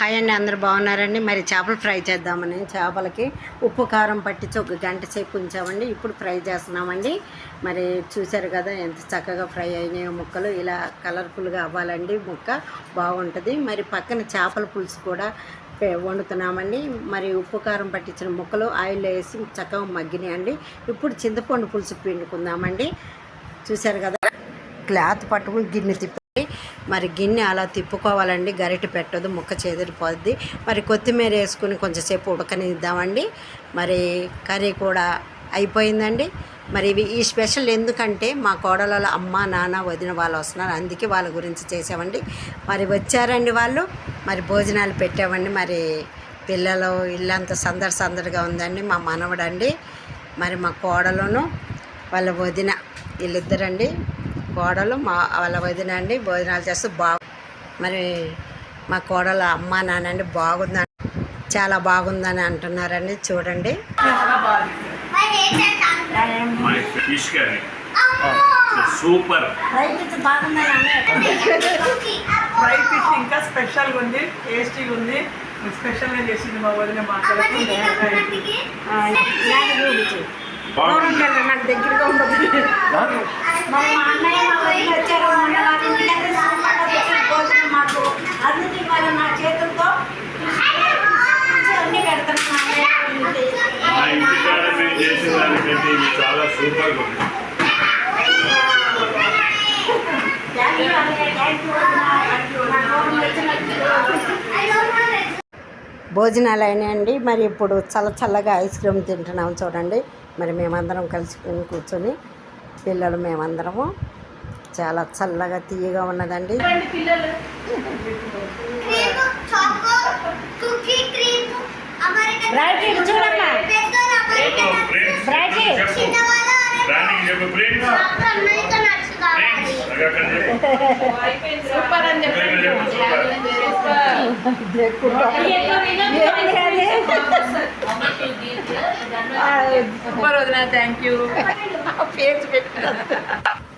Hi అండి అందరు బాగున్నారండి. మరి చేపలు ఫ్రై చేద్దామని చేపలకి ఉప్పు కారం పట్టించి ఒక గంట సేపు ఉంచామండి. ఇప్పుడు ఫ్రై చేస్తున్నామండి. మరి చూశారు కదా ఎంత చక్కగా ఫ్రై అయినాయో ముక్కలు. ఇలా కలర్ఫుల్గా అవ్వాలండి ముక్క. బాగుంటుంది. మరి పక్కన చేపల పులుసు కూడా వండుతున్నామండి. మరి ఉప్పు కారం పట్టించిన ముక్కలు ఆయిల్ వేసి చక్కగా మగ్గినాయండి. ఇప్పుడు చింతపండు పులుసు పిండుకుందామండి. చూశారు కదా క్లాత్ పట్టుకుని గిన్నె తిప్పి మరి గిన్నె అలా తిప్పుకోవాలండి. గరిటె పెట్టదు ముక్క చెదిరిపోద్ది మరి కొత్తిమీర వేసుకుని కొంచెంసేపు ఉడకనిద్దామండి. మరి కర్రీ కూడా అయిపోయిందండి. మరి ఇవి ఈ స్పెషల్ ఎందుకంటే మా కోడలలో అమ్మ నాన్న వదిన వాళ్ళు వస్తున్నారు. అందుకే వాళ్ళ గురించి చేసామండి మరి వచ్చారండి వాళ్ళు. మరి భోజనాలు పెట్టామండి. మరి పిల్లలు ఇల్లంతా సందడి సందడిగా ఉందండి. మా మనవడండి. మరి మా కోడలును వాళ్ళ వదిన వీళ్ళిద్దరండి. కోడలు మా వాళ్ళ వదిన అండి భోజనాలు చేస్తూ బాగు మరి మా కోడలు అమ్మ నాన్నండి బాగుందని చాలా బాగుందని అంటున్నారండి చూడండి. My fish curry super. Fry fish ఇంకా స్పెషల్గా ఉంది టేస్టీగా ఉంది. స్పెషల్గా చేసింది మా వదిన మాట్లాడుతుంది నాకు దగ్గరగా ఉండదు. మరి మా అన్నయ్య మా వచ్చారు మొన్న వాళ్ళ ఇంటి దగ్గర భోజనం మాకు అందుకే నా చేతులతో అన్ని పెడతాను మా అన్నయ్య చాలా. భోజనాలు అయినాయండి. మరి ఇప్పుడు చల్ల చల్లగా ఐస్ క్రీమ్ తింటున్నాం చూడండి. మరి మేమందరం కలిసి కూర్చొని పిల్లలు మేమందరము చాలా చల్లగా తీయగా ఉన్నదండి. సూపర్ అని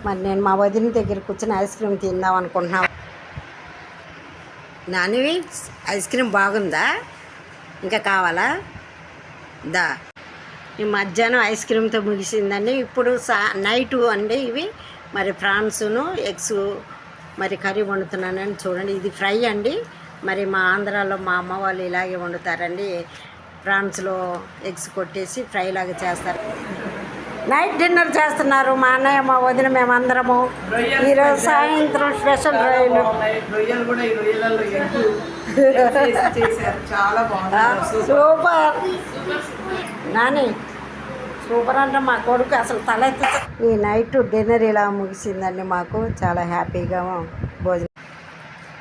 మరి నేను మా వదిన దగ్గర కూర్చొని ఐస్ క్రీమ్ తిందాం అనుకుంటున్నా. నానివి ఐస్ క్రీమ్ బాగుందా? ఇంకా కావాలా? దా. ఈ మధ్యాహ్నం ఐస్ క్రీమ్తో ముగిసిందండి. ఇప్పుడు సా నైటు అండి ఇవి. మరి ఫ్రాన్సును ఎగ్స్ మరి కర్రీ వండుతున్నానని చూడండి. ఇది ఫ్రై అండి. మరి మా ఆంధ్రాలో మా అమ్మ వాళ్ళు ఇలాగే వండుతారండి. ఫ్రాన్స్లో ఎగ్స్ కొట్టేసి ఫ్రై లాగా చేస్తారు. నైట్ డిన్నర్ చేస్తున్నారు మా అన్నయ్య మా వదిన మేమందరము. ఈరోజు సాయంత్రం స్పెషల్ రొయ్యలు. సూపర్. నాని సూపర్ అంటే మా కొడుకు అసలు తలెత్తి ఈ నైట్ డిన్నర్ ఇలా ముగిసిందండి మాకు. చాలా హ్యాపీగా భోజనం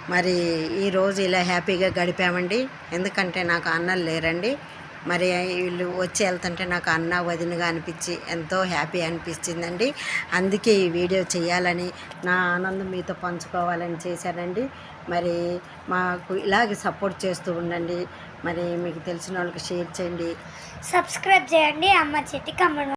మరి ఈరోజు ఇలా హ్యాపీగా గడిపామండి. ఎందుకంటే నాకు అన్నలు లేరండి. మరి వీళ్ళు వచ్చి వెళ్తుంటే నాకు అన్న వదినగా అనిపించి ఎంతో హ్యాపీ అనిపించిందండి. అందుకే ఈ వీడియో చేయాలని నా ఆనందం మీతో పంచుకోవాలని చేశానండి. మరి మాకు ఇలాగే సపోర్ట్ చేస్తూ ఉండండి. మరి మీకు తెలిసిన వాళ్ళకి షేర్ చేయండి. సబ్స్క్రైబ్ చేయండి. అమ్మ చెట్టు